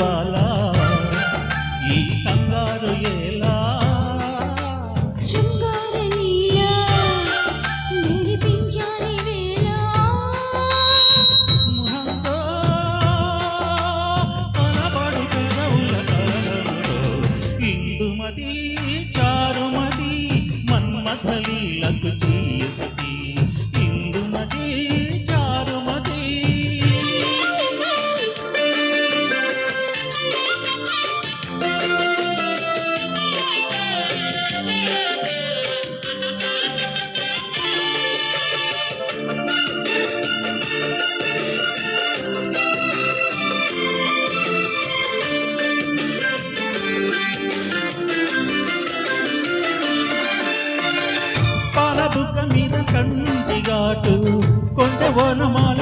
বালা మీద కన్నింటి కొండ వనమా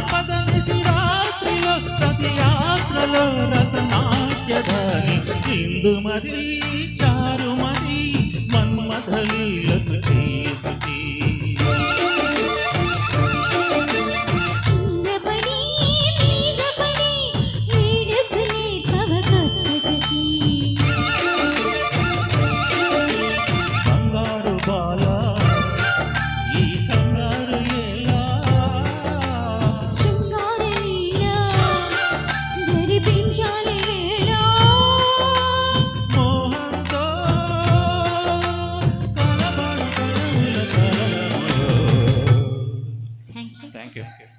ఆపదనిసి రాత్రిలో ప్రతి యాత్రలో రసనాట్యదాని ఇందుమది చారు